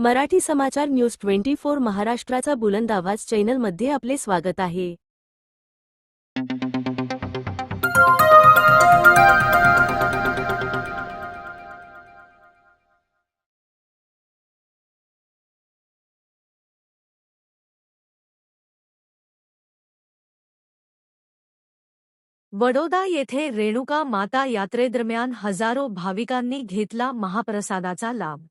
मराठी समाचार news twenty four महाराष्ट्राचा बुलंद आवाज चॅनलमध्ये आपले स्वागत आहे. वडोदा येथे रेणुका माता यात्रेदरम्यान हजारो भाविकांनी घेतला महाप्रसादाचा लाभ.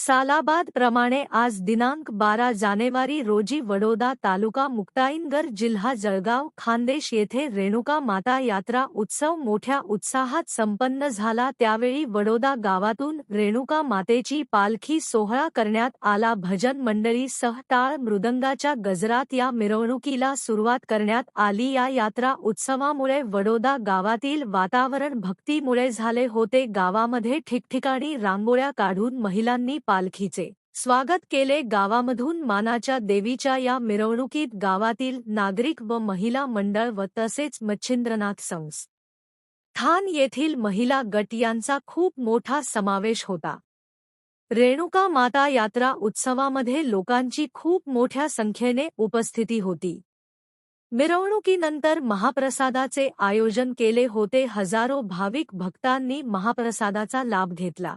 सालाबाद प्रमाणे आज दिनांक बारा जानेवारी रोजी वडोदा तालुका मुक्ताईनगर जिल्हा जळगाव खान्देश येथे रेणुका माता यात्रा उत्सव मोठ्या उत्साहात संपन्न झाला. त्यावेळी वडोदा गावातून रेणुका मातेची पालखी सोहळा करण्यात आला. भजन मंडळी सह टाळ मृदंगाच्या गजरात या मिरवणुकीला सुरुवात करण्यात आली. या यात्रा उत्सवामुळे वडोदा गावातील वातावरण भक्तीमुळे झाले होते. गावामध्ये ठिकठिकाणी रांगोळ्या काढून महिलांनी पालखीचे स्वागत केले गावामधून मानाच्या देवीच्या या मिरवणुकीत गावातील नागरिक व महिला मंडळ व तसेच मच्छिंद्रनाथ संस थान येथील महिला गट यांचा खूप मोठा समावेश होता. रेणुका माता यात्रा उत्सवामध्ये लोकांची खूप मोठ्या संख्येने उपस्थिती होती. मिरवणुकीनंतर महाप्रसादाचे आयोजन केले होते हजारो भाविक भक्तांनी महाप्रसादाचा लाभ घेतला.